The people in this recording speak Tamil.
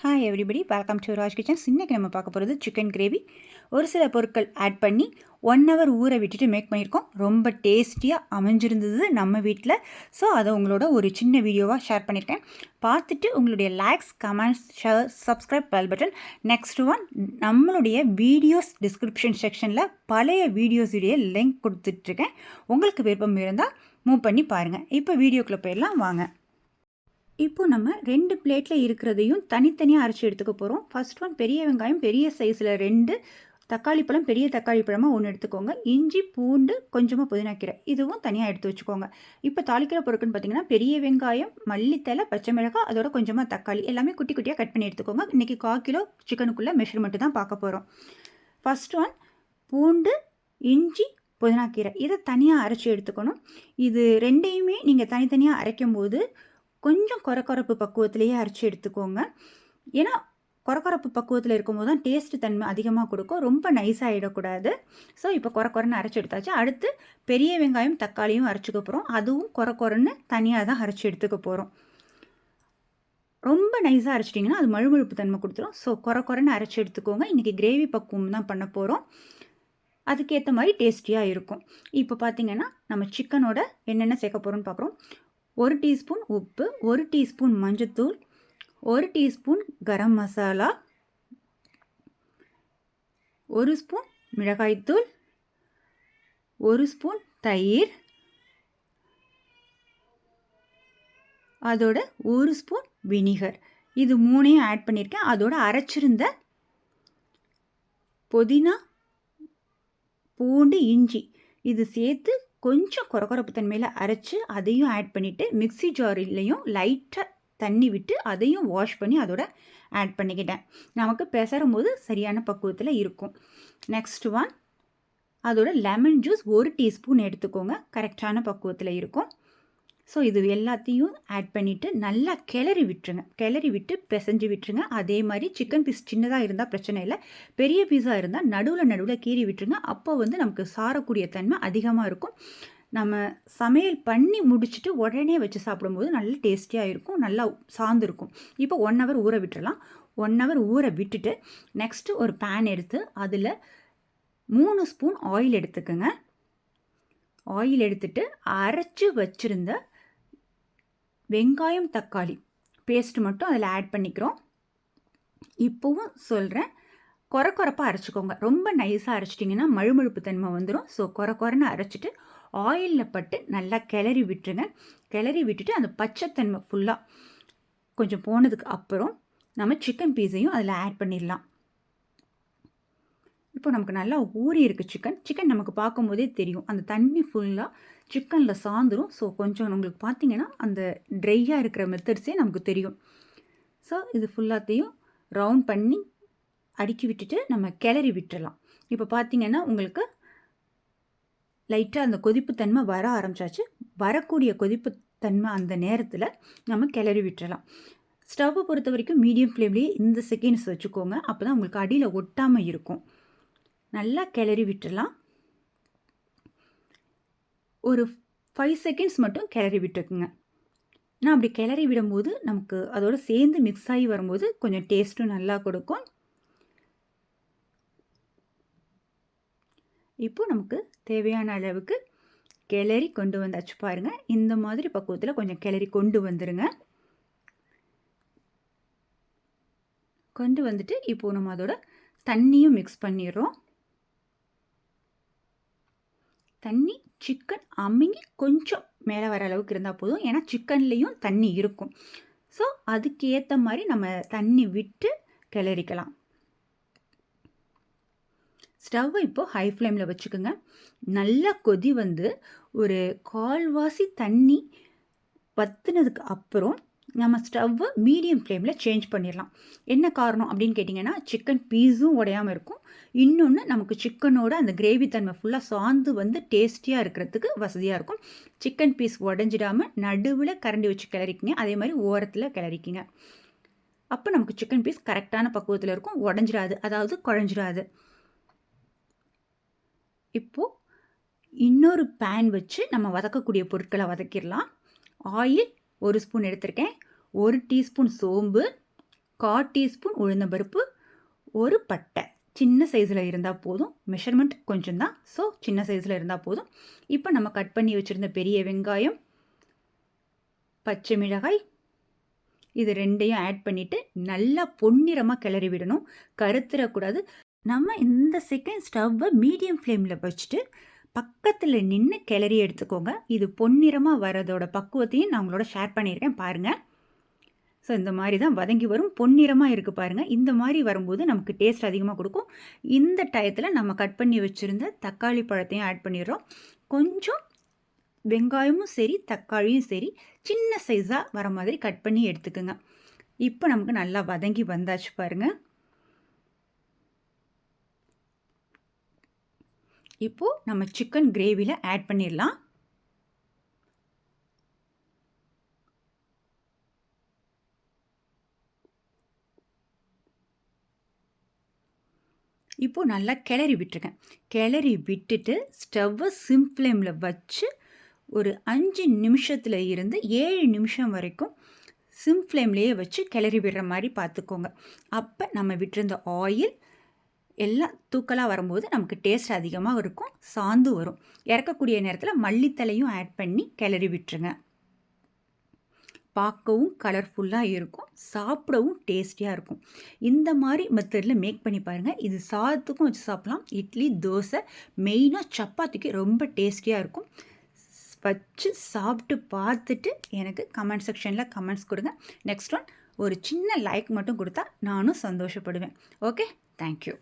Hi everybody welcome to Raj kitchens இன்றைக்கி நம்ம பார்க்க போகிறது சிக்கன் கிரேவி ஒரு சில பொருட்கள் ஆட் பண்ணி ஒன் ஹவர் ஊற விட்டுட்டு மேக் பண்ணியிருக்கோம். ரொம்ப டேஸ்டியாக அமைஞ்சிருந்தது நம்ம வீட்டில் ஸோ அதை உங்களோட ஒரு சின்ன வீடியோவாக ஷேர் பண்ணியிருக்கேன். பார்த்துட்டு உங்களுடைய likes comments share subscribe bell button next one நம்மளுடைய வீடியோஸ் டிஸ்கிரிப்ஷன் செக்ஷனில் பழைய வீடியோஸுடைய லிங்க் கொடுத்துட்ருக்கேன் உங்களுக்கு விருப்பம் இருந்தால் மூவ் பண்ணி பாருங்கள் இப்போ வீடியோக்குள்ளே போயிடலாம். வாங்க. இப்போ நம்ம ரெண்டு பிளேட்டில் இருக்கிறதையும் தனித்தனியாக அரைச்சி எடுத்துக்க போகிறோம் ஃபர்ஸ்ட் ஒன் பெரிய வெங்காயம் பெரிய சைஸில் ரெண்டு. தக்காளி பழம் பெரிய தக்காளி பழமாக ஒன்று எடுத்துக்கோங்க. இஞ்சி பூண்டு கொஞ்சமாக புதினாக்கீரை இதுவும் தனியாக எடுத்து வச்சுக்கோங்க. இப்போ தாளிக்கிற பொருட்கள்னு பார்த்தீங்கன்னா பெரிய வெங்காயம் மல்லித்தலை பச்சை மிளகாய் அதோட கொஞ்சமாக தக்காளி. எல்லாமே குட்டி குட்டியாக கட் பண்ணி எடுத்துக்கோங்க. இன்றைக்கி கால் கிலோ சிக்கனுக்குள்ளே மெஷர்மெண்ட்டு தான் பார்க்க போகிறோம் ஃபஸ்ட் ஒன் பூண்டு இஞ்சி புதினாக்கீரை இதை தனியாக அரைச்சி எடுத்துக்கணும். இது ரெண்டையுமே நீங்கள் தனித்தனியாக அரைக்கும் போது கொஞ்சம் குறக்குறப்பு பக்குவத்திலேயே அரைச்சி எடுத்துக்கோங்க. ஏன்னா குறக்குறப்பு பக்குவத்தில் இருக்கும்போது தான் டேஸ்ட்டு தன்மை அதிகமாக கொடுக்கும். ரொம்ப நைஸாக ஆகிடக்கூடாது ஸோ இப்போ குறை அரைச்சி எடுத்தாச்சு. அடுத்து பெரிய வெங்காயம் தக்காளியும் அரைச்சிக்க போகிறோம் அதுவும் குறை தனியாக தான் அரைச்சி எடுத்துக்க போகிறோம் ரொம்ப நைஸாக அரைச்சிட்டிங்கன்னா அது மழுமழுப்பு தன்மை கொடுத்துரும். ஸோ குறை குறைன்னு அரைச்சி எடுத்துக்கோங்க. இன்றைக்கி கிரேவி பக்குவம் தான் பண்ண போகிறோம் அதுக்கேற்ற மாதிரி டேஸ்டியாக இருக்கும். இப்போ பார்த்திங்கன்னா நம்ம சிக்கனோட என்னென்ன சேர்க்க போகிறோம்னு பார்க்குறோம் ஒரு டீஸ்பூன் உப்பு ஒரு டீஸ்பூன் மஞ்சத்தூள் ஒரு டீஸ்பூன் கரம் மசாலா ஒரு ஸ்பூன் மிளகாய்த்தூள் ஒரு ஸ்பூன் தயிர் அதோட ஒரு ஸ்பூன் வினிகர். இது மூணையும் ஆட் பண்ணியிருக்கேன் அதோட அரைச்சிருந்த புதினா பூண்டு இஞ்சி இது சேர்த்து கொஞ்சம் குறக்குறப்பு தன்மையில் அரைச்சி அதையும் ஆட் பண்ணிவிட்டு மிக்சி ஜாரிலையும் லைட்டாக தண்ணி விட்டு அதையும் வாஷ் பண்ணி அதோட ஆட் பண்ணிக்கிட்டேன். நமக்கு பெசரும் போது சரியான பக்குவத்தில் இருக்கும். நெக்ஸ்ட் ஒன் அதோட லெமன் ஜூஸ் ஒரு டீஸ்பூன் எடுத்துக்கோங்க. கரெக்டான பக்குவத்தில் இருக்கும். ஸோ இது எல்லாத்தையும் ஆட் பண்ணிவிட்டு நல்லா கிளறி விட்டுருங்க. கிளறி விட்டு பிசைஞ்சு விட்டுருங்க. அதே மாதிரி சிக்கன் பீஸ் சின்னதாக இருந்தால் பிரச்சனை இல்லை. பெரிய பீஸாக இருந்தால் நடுவில் நடுவில் கீறி விட்டுருங்க. அப்போ வந்து நமக்கு சாரக்கூடிய தன்மை அதிகமாக இருக்கும். நம்ம சமையல் பண்ணி முடிச்சுட்டு உடனே வச்சு சாப்பிடும்போது நல்ல டேஸ்டியாக இருக்கும். நல்லா சார்ந்துருக்கும் இப்போ ஒன் ஹவர் ஊற விட்டுடலாம் ஒன் ஹவர் ஊற விட்டுட்டு நெக்ஸ்ட்டு ஒரு பேன் எடுத்து அதில் மூணு ஸ்பூன் ஆயில் எடுத்துக்கோங்க. ஆயில் எடுத்துட்டு அரைச்சி வச்சுருந்த வெங்காயம் தக்காளி. பேஸ்ட் மட்டும் அதில் ஆட் பண்ணிக்கிறோம். இப்போவும் சொல்கிறேன் குறை குறைப்பாக அரைச்சிக்கோங்க. ரொம்ப நைஸாக அரைச்சிட்டிங்கன்னா மழுமழுப்பு தன்மை வந்துடும் ஸோ குறை குறைன்னு அரைச்சிட்டு ஆயிலில் பட்டு நல்லா கிளறி விட்டுருங்க. கிளறி விட்டுட்டு அந்த பச்சைத்தன்மை ஃபுல்லாக கொஞ்சம் போனதுக்கு அப்புறம் நம்ம சிக்கன் பீஸையும் அதில் ஆட் பண்ணிடலாம். இப்போ நமக்கு நல்லா ஊறி இருக்குது சிக்கன் சிக்கன் நமக்கு பார்க்கும்போதே தெரியும். அந்த தண்ணி ஃபுல்லாக சிக்கனில் சாந்துடும் ஸோ கொஞ்சம் உங்களுக்கு பார்த்தீங்கன்னா அந்த ட்ரையாக இருக்கிற மெத்தட்ஸே நமக்கு தெரியும். ஸோ இது ஃபுல்லாத்தையும் ரவுண்ட் பண்ணி அடுக்கி விட்டுட்டு நம்ம கிளறி விட்டுறலாம். இப்போ பார்த்தீங்கன்னா உங்களுக்கு லைட்டாக அந்த கொதிப்புத்தன்மை வர ஆரம்பிச்சாச்சு. வரக்கூடிய கொதிப்புத்தன்மை அந்த நேரத்தில் நம்ம கிளறி விட்டுறலாம். ஸ்டவ்வை பொறுத்த வரைக்கும் மீடியம் ஃப்ளேம்லேயே இந்த செகண்ட்ஸ் வச்சுக்கோங்க. அப்போ தான் உங்களுக்கு அடியில் ஒட்டாமல் இருக்கும். நல்லா கிளறி விட்டுடலாம். ஒரு ஃபைவ் செகண்ட்ஸ் மட்டும் கிளறி விட்டுருக்குங்க நான் அப்படி கிளறி விடும்போது நமக்கு அதோடு சேர்ந்து மிக்ஸ் ஆகி வரும்போது கொஞ்சம் டேஸ்ட்டும் நல்லா கொடுக்கும். இப்போது நமக்கு தேவையான அளவுக்கு கிளறி கொண்டு வந்தாச்சு பாருங்கள் இந்த மாதிரி பக்குவத்தில் கொஞ்சம் கிளறி கொண்டு வந்துடுங்க கொண்டு வந்துட்டு இப்போது நம்ம அதோட தண்ணியும் மிக்ஸ் பண்ணிடுறோம். தண்ணி சிக்கன் அமுங்கி கொஞ்சம் மேலே வர அளவுக்கு இருந்தால் போதும். ஏன்னா சிக்கன்லேயும் தண்ணி இருக்கும். ஸோ அதுக்கு ஏற்ற மாதிரி நம்ம தண்ணி விட்டு கிளறிக்கலாம். ஸ்டவ்வை இப்போது ஹை ஃப்ளேமில் வச்சுக்கோங்க. நல்லா கொதி வந்து ஒரு கால்வாசி தண்ணி பத்துனதுக்கு அப்புறம் நம்ம ஸ்டவ்வு மீடியம் ஃப்ளேமில் சேஞ்ச் பண்ணிடலாம் என்ன காரணம் அப்படின்னு கேட்டிங்கன்னா சிக்கன் பீஸும் உடையாமல் இருக்கும். இன்னொன்று நமக்கு சிக்கனோட அந்த கிரேவி தன்மை ஃபுல்லாக சாந்து வந்து டேஸ்டியாக இருக்கிறதுக்கு வசதியாக இருக்கும். சிக்கன் பீஸ் உடஞ்சிடாமல் நடுவில் கரண்டி வச்சு கிளறிக்கிங்க. அதே மாதிரி ஓரத்தில் கிளறிக்கிங்க. அப்போ நமக்கு சிக்கன் பீஸ் கரெக்டான பக்குவத்தில் இருக்கும். உடஞ்சிடாது அதாவது குழஞ்சிடாது இப்போது இன்னொரு பேன் வச்சு நம்ம வதக்கக்கூடிய பொருட்களை வதக்கிடலாம் ஆயில் ஒரு ஸ்பூன் எடுத்திருக்கேன். ஒரு டீஸ்பூன் சோம்பு கால் டீஸ்பூன் உளுந்தம்பருப்பு ஒரு பட்டை. சின்ன சைஸில் இருந்தால் போதும். மெஷர்மெண்ட் கொஞ்சம் தான் ஸோ சின்ன சைஸில் இருந்தால் போதும். இப்போ நம்ம கட் பண்ணி வச்சுருந்த பெரிய வெங்காயம் பச்சை மிளகாய் இது ரெண்டையும் ஆட் பண்ணிவிட்டு நல்லா பொன்னிறமாக கிளறி விடணும். கருத்துறக்கூடாது. நம்ம இந்த செகண்ட் ஸ்டவ்வை மீடியம் ஃப்ளேமில் வச்சுட்டு பக்கத்தில் நின்று கிளறி எடுத்துக்கோங்க. இது பொன்னிறமாக வரதோட பக்குவத்தையும் நான் உங்களோட ஷேர் பண்ணியிருக்கேன் பாருங்கள் ஸோ இந்த மாதிரி தான் வதங்கி வரும். பொன்னிறமாக இருக்குது பாருங்கள் இந்த மாதிரி வரும்போது நமக்கு டேஸ்ட் அதிகமாக கொடுக்கும். இந்த டயத்தில் நம்ம கட் பண்ணி வச்சுருந்த தக்காளி பழத்தையும் ஆட் பண்ணிடுறோம். கொஞ்சம் வெங்காயமும் சரி தக்காளியும் சரி சின்ன சைஸாக வர மாதிரி கட் பண்ணி எடுத்துக்கோங்க. இப்போ நமக்கு நல்லா வதங்கி வந்தாச்சு பாருங்கள் இப்போது நம்ம சிக்கன் கிரேவியில் ஆட் பண்ணிடலாம். இப்போது நல்லா கிளறி விட்டுருக்கேன். கிளறி விட்டுட்டு ஸ்டவ்வை சிம் ஃப்ளேமில் வச்சு ஒரு அஞ்சு நிமிஷத்தில் இருந்து ஏழு நிமிஷம் வரைக்கும் சிம் ஃப்ளேம்லேயே வச்சு கிளறி விடுற மாதிரி பார்த்துக்கோங்க. அப்போ நம்ம விட்டுருந்த ஆயில் எல்லாம் தூக்கலாக வரும்போது நமக்கு டேஸ்ட் அதிகமாக இருக்கும் சாந்து வரும். இறக்கக்கூடிய நேரத்தில் மல்லித்தலையும் ஆட் பண்ணி கிளறி விட்டுருங்க. பார்க்கவும் கலர்ஃபுல்லாக இருக்கும் சாப்பிடவும் டேஸ்டியாக இருக்கும். இந்த மாதிரி மெத்தடில் மேக் பண்ணி பாருங்கள் இது சாதத்துக்கும் வச்சு சாப்பிட்லாம். இட்லி தோசை மெயினாக சப்பாத்திக்கு ரொம்ப டேஸ்டியாக இருக்கும். வச்சு சாப்பிட்டு பார்த்துட்டு எனக்கு கமெண்ட் செக்ஷனில் கமெண்ட்ஸ் கொடுங்க. நெக்ஸ்ட் ஒன் ஒரு சின்ன லைக் மட்டும் கொடுத்தா நானும் சந்தோஷப்படுவேன். Okay thank you